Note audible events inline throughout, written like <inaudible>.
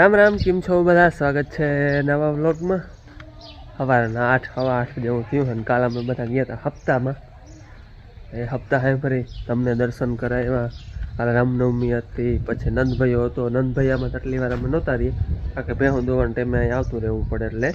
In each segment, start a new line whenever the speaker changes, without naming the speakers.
રામ રામ, કેમ છો બધા? સ્વાગત છે નવા વ્લોગમાં. સવારના આઠ, સવા આઠ જેવું થયું અને કાલ અમે બધા ગયા હતા હપ્તામાં. એ હપ્તા હે ફરી તમને દર્શન કરાવ્યા. કાલે રામનવમી હતી, પછી નંદભાઈઓ હતો. નંદભાઈયામાં આટલી વાર અમે નહોતા રહીએ કારણ કે ભેહું દોવાના ટાઈમે અહીં આવતું રહેવું પડે એટલે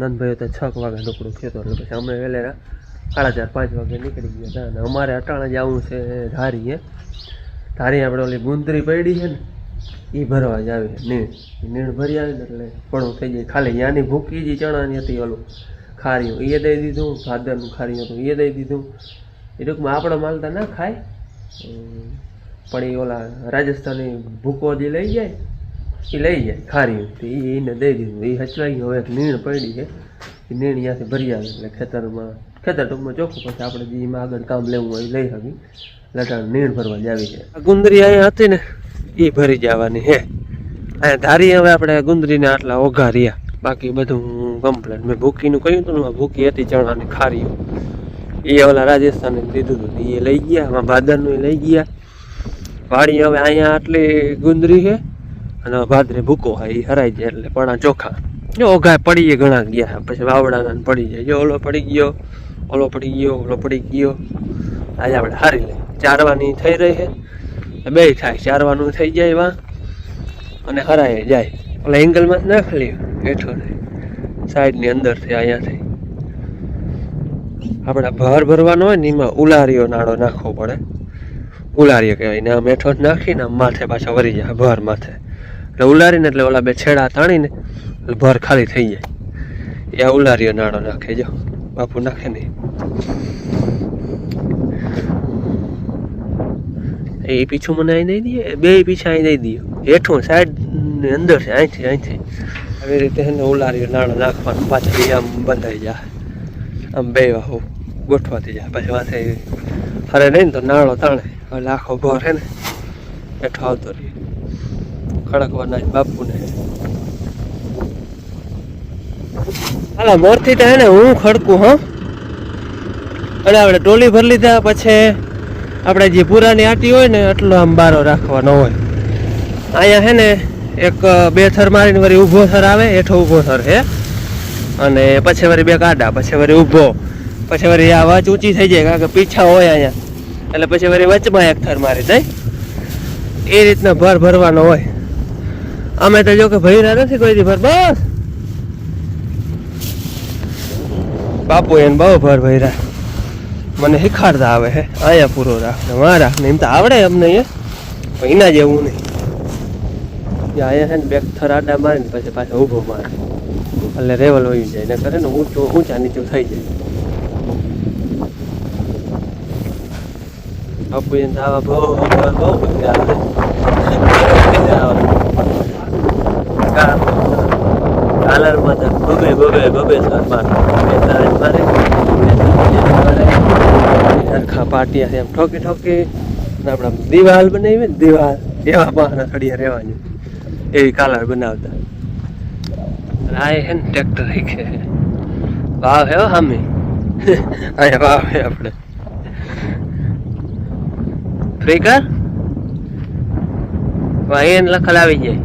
નંદભાઈઓ તો છ વાગે ઢોકળું થયું હતું એટલે પછી અમે વહેલા સાડા ચાર, પાંચ વાગે નીકળી ગયા હતા. અને અમારે અટાણે જવું છે ધારીએ. ધારી આપણે ઓલી ગુંદરી પડી છે ને એ ભરવા જ આવે. નીણ નીણ ભરી આવે એટલે પણ થઈ જાય. ખાલી યાની ભૂકી જે ચણાની હતી ઓલું ખારીયું એ દઈ દીધું, ભાદરનું ખારીયું હતું એ દઈ દીધું. એ ટૂંકમાં આપણા માલતા ના ખાય. પણ એ ઓલા રાજસ્થાની ભૂકો જે લઈ જાય એ લઈ જાય ખારીયું તો એ એને દઈ દીધું. એ હચવાઈ હવે નીણ પડી છે. એ નીણ ત્યાંથી ભરી આવે. એટલે ખેતરમાં, ખેતર ટૂંકમાં ચોખ્ખું પછી આપણે જે એમાં આગળ કામ લેવું હોય લઈ શકીએ લટાણ નીણ ભરવા જ આવી છે. ગુંદરી અહીંયા હતી ને. એ ભરી જવાની હે. અને ધારી હવે આપણે ગુંદરીને આટલા ઓઘા રહ્યા. બાકી બધું કમ્પ્લેટ મેં ભૂકીનું કહ્યું હતું ને ભૂકી હતી ચણાની ખારીઓ. એ ઓલા રાજસ્થાને લીધું હતું એ લઈ ગયા એમાં ભાદરનું એ લઈ ગયા. વાડી હવે અહીંયા આટલી ગુંદરી છે અને ભાદરે ભૂકો હોય એ હરાઈ જાય એટલે પણા ચોખા. જો ઓઘા પડી ઘણા ગયા, પછી વાવડાના પડી જાય. જો ઓલો પડી ગયો, ઓલો પડી ગયો, ઓલો પડી ગયો. આજે આપણે હારી લે ચારવાની થઈ રહી છે બે થાય, ચારવાનું થઈ જાય વા અને હરાય જાય. ઓલા એંગલમાં જ નાખ લે હેઠો સાઈડની અંદરથી, અહીંયાથી. આપણે ભાર ભરવાનો હોય ને, એમાં ઉલારીઓ નાળો નાખવો પડે. ઉલારીઓ કહેવાય ને આમ હેઠો નાખીને આમ માથે પાછા વરી જાય ભર માથે. એટલે ઉલારીને, એટલે ઓલા બે છેડા તાણીને, એટલે ભર ખાલી થઈ જાય. એ ઉલારીઓ નાળો નાખે, જો. બાપુ નાખે નહીં. એ પીછું મને અહીં દઈ દઈએ બે પીછા અહીં દઈ દઈએ હેઠું સાઈડની અંદર છે અહીંથી અહીંથી આવી રીતે એને ઉલારી નાણાં નાખવાનું પાછળ આમ બંધાઈ જાય. આમ બે વાહુ ગોઠવાતી જાય, પછી માથે ફરે નહીં ને તો નાળો તાણે, એટલે આખો ભર હે ને હેઠો આવતો રહે. ખડકવાના જ બાપુને. હાલા, મોરથી તો હે ને હું ખડકું, હા. અને આપણે ટોલી ભરી લીધા, પછી આપણે જે પુરાની આટી હોય ને, એટલો આમ બારો રાખવાનો હોય. અહીંયા છે ને, એક બે થર મારીને વળી ઊભો થર આવે, હેઠો ઊભો થર હે. અને પછી વળી બે કાઢા પછી વળી ઊભો. પછી વળી આ વાચ ઊંચી થઈ જાય, કારણ કે પીછા હોય અહીંયા. એટલે પછી વળી વચમાં એક થર મારી દઈ. એ રીતના ભર ભરવાનો હોય. અમે તો જો કે ભર્યા નથી કોઈ ભર, બસ. બાપુ એને બહુ ભર ભર્યા. મને શીખાડતા આવે હે. અહીંયા પૂરો રાખ ને વાં ને એમ તો આવડે અમને એ. એના જેવું નહીં. અહીંયા છે ને બેક થરાડા મારે ને પછી પાછો ઊભો મારે. એટલે રેવલ વહી જાય. ને કરે ને ઊંચો, ઊંચા નીચું થઈ જાય. બાપુ એને કાલરમાં સરખા પાટિયા એમ ઠોકી ઠોકી આપણે દિવાલ બનાવી ને દિવાલ. એવા બહાના થડિયા રહેવાનું. એવી કાલર બનાવતા. આ હે ને ટ્રેક્ટર શીખે વાવ હે સામે અહીંયા વાવ હે આપણે. ફ્રી કર? વાયન લખલ આવી જાય.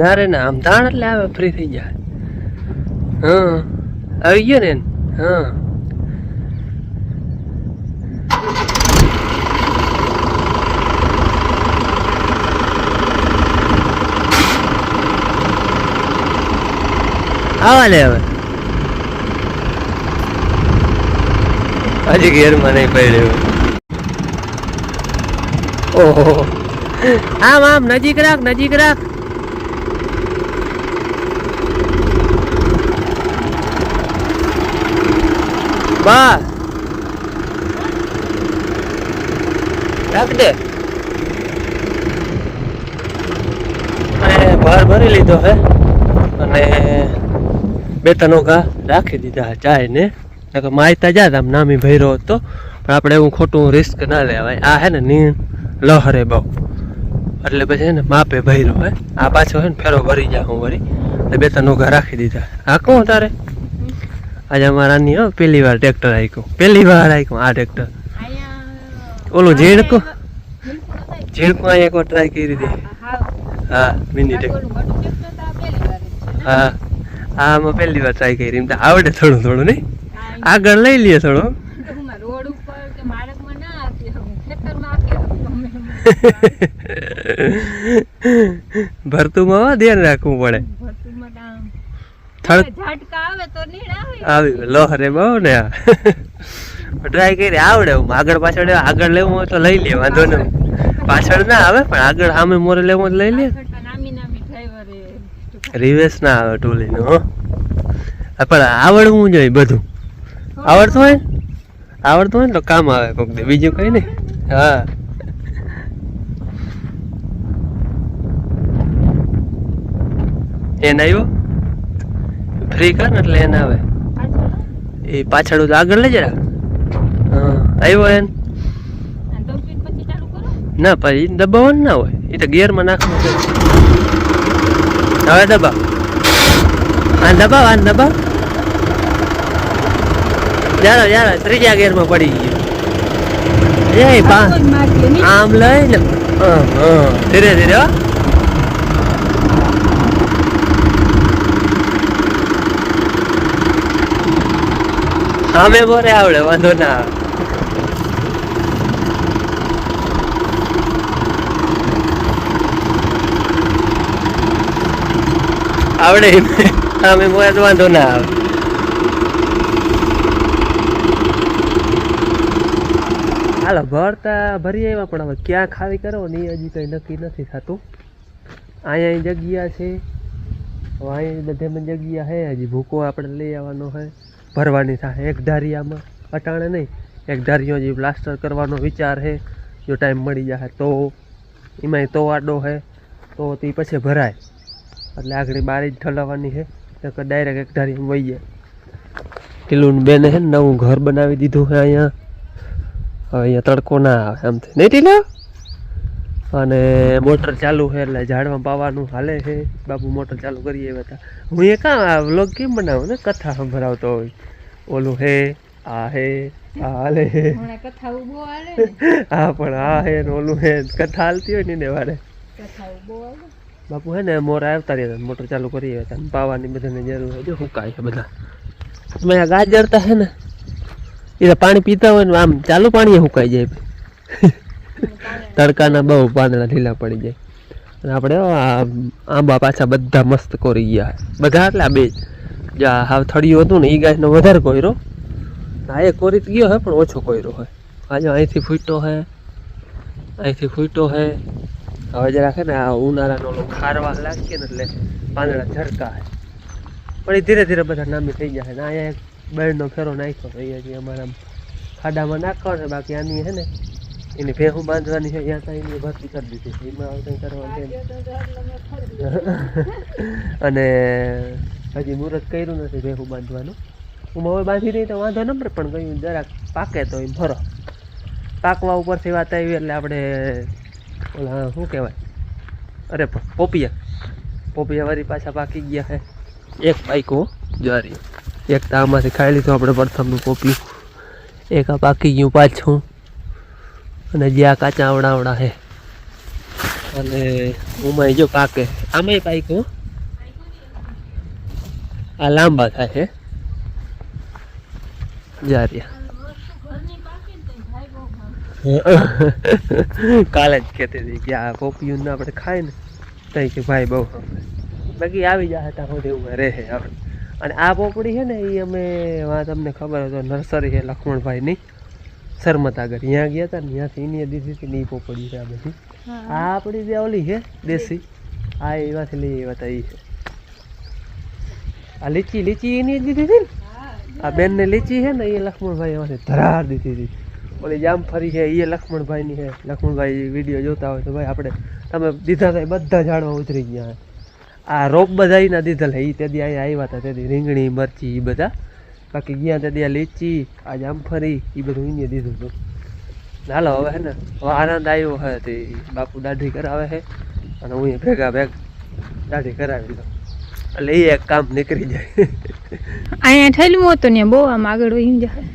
ના રે ના, આમ તાણ એટલે આવે, ફ્રી થઈ જાય. હા. આવી ગયો ને હા. આવા લે હવે. હજી ઘેરમાં નહીં પડ્યું. ઓહો. આમ આમ નજીક રાખ નજીક રાખ. બસ રાખ ભાર ભરી લીધો હે. અને બે ત્રણ ઘા રાખી દીધા ચાય ને. માયતા જાત આમ નામી ભર્યો હતો, પણ આપણે એવું ખોટું રિસ્ક ના લેવાય. આ હે ને નીણ લહરે બહુ. એટલે પછી હે ને માપે ભર્યો હે. આ પાછો હે ને ફેરો ભરી જા હું વળી. એટલે બે ત્રણ ઘા રાખી દીધા. આ કોણ તારે? આજે અમારા ની પહેલી વાર ટ્રેક્ટર આખ્યું પહેલી વાર આખ્યું આ ટ્રેક્ટર ઓલું ઝેડકો ઝેડકો અહીંયા એકવાર ટ્રાય કરી હતી હા. મિનિટ હા હા અમે પહેલી વાર ટ્રાય કરી. એમ તો આવડે થોડું થોડું નહીં? આગળ લઈ લઈએ થોડું. <laughs> ભરતું હો ધ્યાન રાખવું પડે
ભરતીમાં તો આમ
થડ
ઝાટકા આવે તો નીણ આવે.
આવી લોહરે બહુ ને ટ્રાય કરી આવડે. હું આગળ પાછળ આગળ લેવું હોય તો લઈ લે વાંધો નહીં. પાછળ ના આવે પણ આગળ સામે મોરે લેવું તો લઈ લે. રિવેસ ના આવે ટોલીનું પણ આવડવું જોઈએ બધું. આવડતું હોય ને? આવડતું હોય ને તો કામ આવે કોક દી. બીજું કઈ નહીં. હા. એને આવ્યો? ફ્રી કર એટલે એને આવે. એ પાછળ આગળ લઈ જરા? હા આવ્યો એને? ના પછી દબાવવાનું ના હોય. એ તો ગિયરમાં નાખવું છે. હવે દબાવ. આ દબાવ આ દબાવ. જારો જારો ત્રીજા ગિયરમાં પડી ગયો. એ? આમ લઈ ને હા, હા. ધીરે ધીરે હો. આમે બોરે આવડે, વાંધો ના આવે. આવડે અમે બોરે તો વાંધો ના આવે. હાલો ભરતા ભરી આવ્યા, પણ હવે ક્યાં ખાવી કરો ને હજી કંઈ નક્કી નથી થતું. અહીંયા જગ્યા છે. હવે અહીંયા બધેમાં જગ્યા છે, હજી ભૂકો આપણે લઈ આવવાનો છે. ભરવાની થાય. એક ધારિયામાં અટાણે નહીં, એક ધારીઓ જે પ્લાસ્ટર કરવાનો વિચાર છે, જો ટાઈમ મળી જાય તો. એમાંય તો આડો છે, તો તે પછી ભરાય. એટલે આગળ બારી જ ઠલાવવાની છે, નકર ડાયરેક્ટ એક ધારિયામાં વહી જાય. ટીલું બેને છે નવું ઘર બનાવી દીધું છે અહીંયા. હવે અહીંયા તડકો ના આવે આમથી નહીં ટીલો અને મોટર ચાલુ છે એટલે ઝાડમાં પાવાનું હાલે છે. બાપુ મોટર ચાલુ કરીએ બધા હતા. હું એ કાં આ વ્લોગ કેમ બનાવું ને? કથા સંભળાવતો હોય. ઓલું હે આ હે આ હાલે હે. હા પણ આ હે ને ઓલું હે. કથા હાલતી હોય ને એને વારે. બાપુ હે ને મોર આવતા રહ્યા મોટર ચાલુ કરી હતા પાવાની બધાને જરૂર હોય જો હુકાય છે બધા? મેં આ ગાજર તા હે ને એ પાણી પીતા હોય ને આમ ચાલુ પાણી હુકાઈ જાય. તડકાના બહુ પાંદડા ઢીલા પડી જાય. અને આપણે આંબા પાછા બધા મસ્ત કોરી ગયા. બધા એટલે બે જ. હાવ થળિયું હતું ને એ ગાયનો વધારે કોયરો. આ એ કોરી ગયો હે, પણ ઓછો કોયરો હોય આજે અહીંથી ફૂટો હે, અહીંથી ફૂટો હે. હવે જરાક હે ને, આ ઉનાળાનો ઓલો ખારવા લાગીએ ને એટલે પાંદડા ઝરકા હે. પણ એ ધીરે ધીરે બધા નામી થઈ જાય ને અહીંયા એક બેડનો ફેરો નાખ્યો તો એ અમારા ખાડામાં નાખવાનો બાકી આની હે ને એની ભેહું બાંધવાની છે ત્યાં ત્યાં એની ભરતી કરી દીધી. એમાં કંઈ કરવાનું છે અને હજી મુહૂર્ત કર્યું નથી ભેહું બાંધવાનું. હું હવે બાંધી નહીં તો વાંધો ન પડે પણ કહ્યું જરાક પાકે તો એમ ભરો. પાકવા ઉપરથી વાત આવી એટલે આપણે ઓલા શું કહેવાય? અરે પણ પોપિયા. પોપિયા વારી પાછા પાકી ગયા છે એક પાઈકો જારી એક તો આમાંથી ખાઈ લીધું આપણે પ્રથમનું પોપિયું. એક આ પાકી ગયું પાછું. અને જે આ કાચા આવડા આવડા છે અને ઉમાય જો પાકે. આમાંય પાઈક હો. આ લાંબા થાય છે જારિયા. <laughs> કાલે જ કહેતી હતી કે આ પોપિયું ને આપણે ખાય ને તઈ કે ભાઈ બહુ બાકી આવી જાય હતા સુધી એવું રહે આપણે અને આ પોપડી છે ને એ અમે તમને ખબર હતો નર્સરી છે લક્ષ્મણભાઈની સરમત આગળ ત્યાં ગયા હતા ને ત્યાંથી એની દીધી હતી ને એ પોપડી છે આ બધી. આ આપણી જે ઓલી છે દેશી આ એવાથી લઈ એવા હતા એ છે. આ લીચી લીચી એની દીધી હતી ને?
આ
આ બેનને લીચી છે ને એ લક્ષ્મણભાઈ એમાંથી ધરાર દીધી હતી. ઓલી જામફળી છે એ લક્ષ્મણભાઈની છે. લક્ષ્મણભાઈ વીડિયો જોતા હોય તો ભાઈ આપણે તમે દીધા હતા બધા ઝાડવા ઉતરી ગયા આ રોપ બધા એના લે એ તેથી અહીંયા આવ્યા હતા તેથી રીંગણી મરચી એ બધા. બાકી ગયા હતા ત્યાં લીચી આ જામફરી એ બધું એને દીધું હતું. હાલો હવે હે ને હવે આનંદ આવ્યો હે તે બાપુ દાઢી કરાવે છે અને હું ભેગા ભેગ દાઢી કરાવી દઉં એટલે એ એક કામ નીકળી જાય.
અહીંયા ઠેલવું હતું ને બહુ આમ આગળ વહી જાય.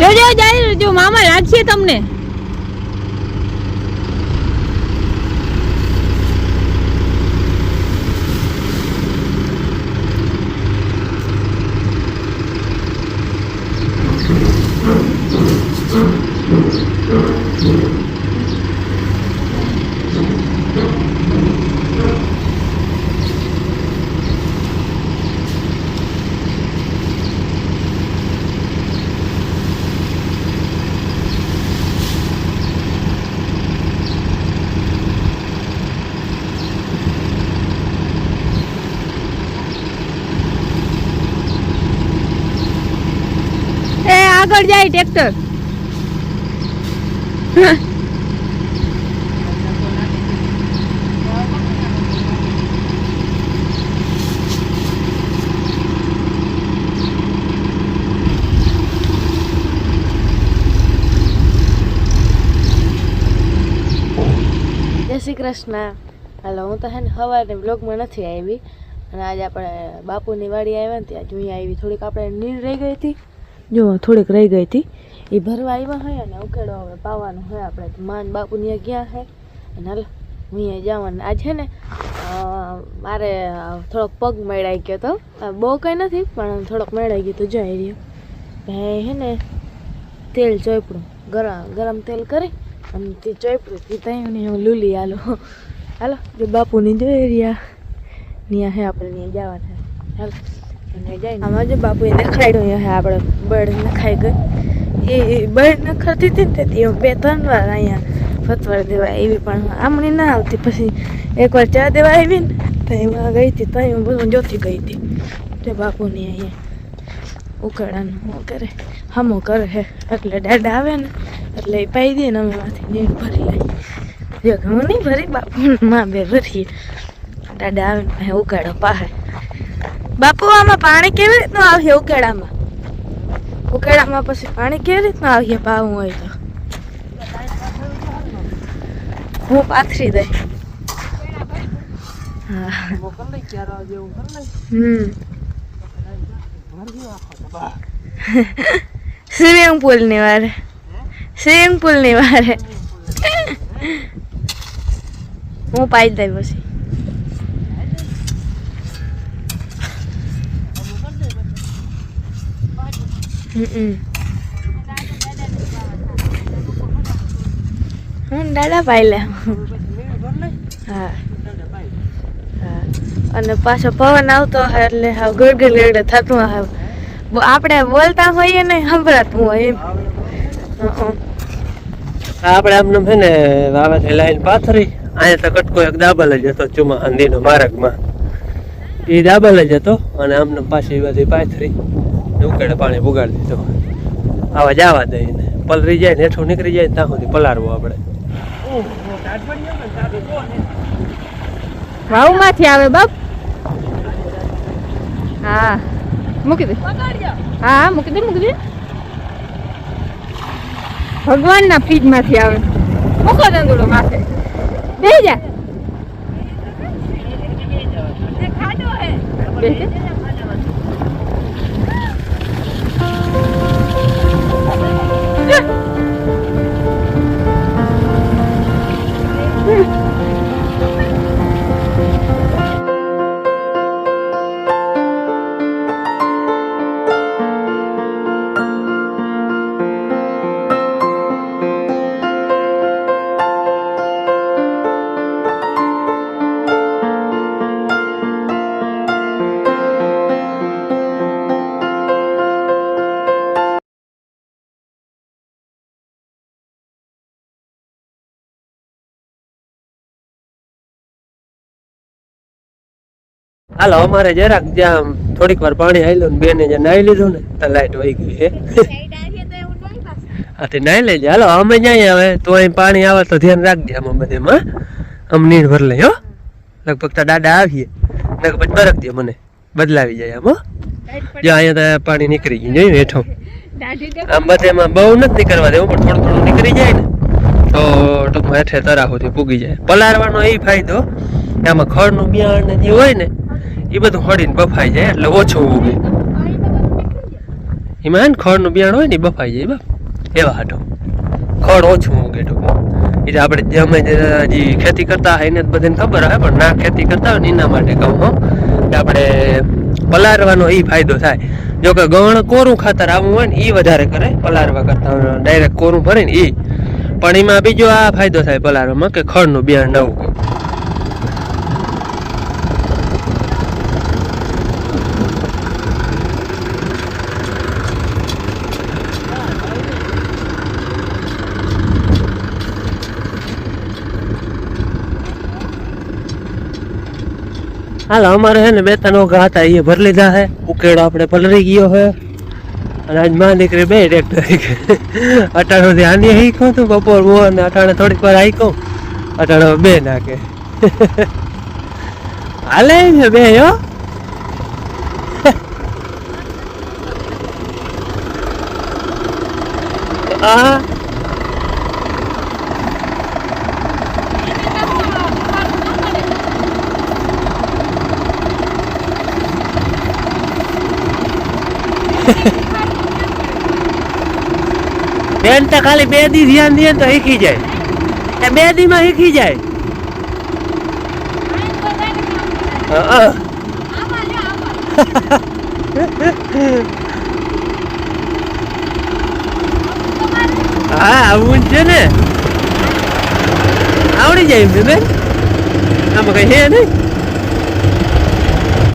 Yo, yo. મામા લાગશે તમને એ આગળ જાય ટ્રેક્ટર
જય <laughs> શ્રી કૃષ્ણ. હાલો, હું તો હે ને સવારે બ્લોગમાં નથી આવી. અને આજે આપણે બાપુની વાડી આવ્યા ને ત્યાં જોઈએ આવી. થોડીક આપણે નીર રહી ગઈ હતી. જો થોડીક રહી ગઈ હતી. એ ભરવા આવ્યા હોય અને ઉકેડો હવે પાવાનું હોય આપણે માન બાપુ ત્યાં ગયા છે અને હાલ, હું અહીંયા જવાનું. આજ છે ને મારે થોડોક પગ મેળાઈ ગયો તો. બહુ કંઈ નથી, પણ થોડોક મેળાઈ ગયો તો જઈ રહ્યો. ભાઈ હે ને, તેલ ચોપડું. ગરમ ગરમ તેલ કરી અને તે ચોપડું, તે ત્યાં હું લૂલી હાલો હાલો, જો બાપુની જોઈ રહ્યા. ત્યાં હે આપણે ત્યાં જવાના. હાલો, અને જઈને આમાં જો બાપુએ નખાડ્યું હે આપણે બળ નખાઈ ગઈ એ બળ નખરતી હતી ને તેથી હું બે, ત્રણ વાર અહીંયા ફતવાર દેવા એવી પણ આમણી ના આવતી. પછી એકવાર ચા દેવા આવી ને, તો એમાં ગઈ હતી ત્યાં હું બધું જોતી ગઈ હતી. તે બાપુની અહીંયા ઉકાળાનું શું કરે, હમો કરે હે. એટલે દાદા આવે ને, એટલે એ પાઈ દે ને અમે માંથી નીર ભરી લઈ જો હું નહીં ભરી બાપુ માં બે ભરીએ. દાદા આવે ને ઉકાળો પાહે. બાપુ, આમાં પાણી કેવી રીતનું આવશે ઉકેડામાં ઉકેડામાં પછી પાણી કેવી રીતના આવીએ? પાવું હોય તો. હું પાથરી દઈ. સ્વિમિંગ પુલની વારે. સ્વિમિંગ પુલની વારે. હું પાઈ દઈ પછી હમ હું દાદા પાઈ લે. હા. હા. અને પાછો પવન આવતો એટલે હાવ ગળગડ ગળગડ થતું હા આપણે બોલતા હોઈએ ને સંભળાતું હોય એમ.
આપણે આમને છે ને વાવાથી લાઈન પાથરી, અહીંયા તો કટકો એક દાબલ જ હતો ચુમા હંદીનો માર્ગમાં. એ દાબલ જ હતો અને આમને પાછી બધી પાથરી. ઉકેડે પાણી પુગાડી દીધું. આવા જવા દઈને પલરી જાય ને હેઠું નીકળી જાય ને ત્યાં સુધી પલાળવું આપણે.
વાવમાંથી આવે બાપ. હા. મૂકી દે. હા મૂકી દે મૂકી દે. ભગવાનના ફ્રીજમાંથી આવે. મૂકો દંડુડો માથે. બે જા. બે જા. Ah!
હાલો અમારે જરાક જ્યાં થોડીક વાર પાણી આવેલું ને બેને જે નાહી લીધું ને તો લાઈટ વહી ગઈ છે. હા તે નાહી લેજે. હાલો અમે જાય હવે તો અહીં પાણી આવે તો ધ્યાન રાખજે આમાં બધેમાં આમ નીર ભર લઈ હો. લગભગ તો દાદા આવીએ. લગભગ બરક દે મને. બદલાવી જાય આમ જો અહીંયા પાણી નીકળી ગયું જોયું હેઠો. આમ બધેમાં બહુ નથી કરવા દેવું પણ થોડું થોડું નીકળી જાય ને. તો ટૂંકમાં હેઠે તરાહુથી પૂગી જાય. પલાળવાનો એ ફાયદો આમાં ખડનું બિયાણ ને જે હોય ને, એ બધું હળીને બફાઈ જાય, એટલે ઓછું ઉગે. એમાં ખડનું બિયાણ હોય ને બફાઈ જાય બાપ એવા હાટો. ખડ ઓછું ઉગે ટૂંકમાં. એટલે આપણે અમે જે ખેતી કરતા હોય એને બધાને ખબર હોય, પણ ના ખેતી કરતા હોય ને એના માટે કહું હો, કે આપણે પલાળવાનો એ ફાયદો થાય. જો કે ગણ કોરું ખાતર આવું હોય ને એ વધારે કરે. પલાળવા કરતા ડાયરેક્ટ કોરું ભરે ને એ પણ એમાં બીજો આ ફાયદો થાય પલારોમાં કે ખડનું બિયારણ ન ઉગે હાલો અમારે છે ને બે ત્રણ ઓઘા હતા એ ભરી લીધા હે. ઉકેડો આપણે પલરી ગયો છે અને આજમાં દીકરી બે ટ્રેક્ટર અટાણો થી આની હાઈકો તું બપોર મોર અને અટાણે થોડીક વાર હાઈકો અટાણો બે નાખે. હાલે છે બે, હો. આ. બેન તો ખાલી બે દી ધ્યાન દે તો શીખી જાય. એ બે દી માં શીખી જાય. હા. હા, આવું છે ને. આવડી જાય એમ બેન. આમાં કઈ છે નહીં.